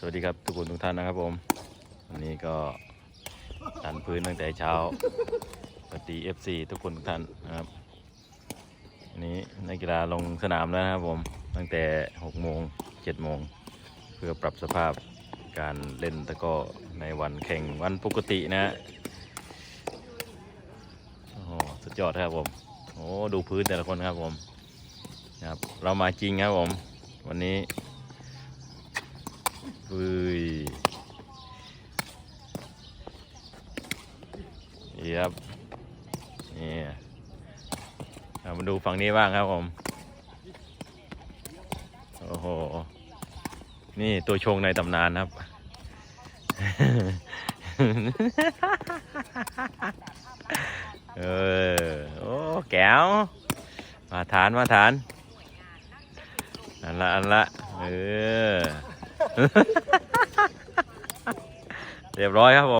สวัสดีครับทุกคนทุกท่านนะครับผมวันนี้ก็ดันพื้นตั้งแต่เช้าสวัสดี FC ทุกคนทุกท่านนะครับวันนี้นักกีฬาลงสนามแล้วนะครับผมตั้งแต่6โมง7โมงเพื่อปรับสภาพการเล่นตะก้อในวันแข่งวันปกตินะฮะโอ้สุดยอดครับผมโอ้ดูพื้นแต่ละคนครับผมนะครับเรามาจริงครับผม วันนี้ อุ้ยนี่ครับนี่เอามาดูฝั่งนี้บ้างครับผม โอ้โห นี่ตัวชงในตำนานครับ เออ โอ้ แก้ว มาทาน มาทาน อันละ อันละ เออ เรียบร้อยครับผม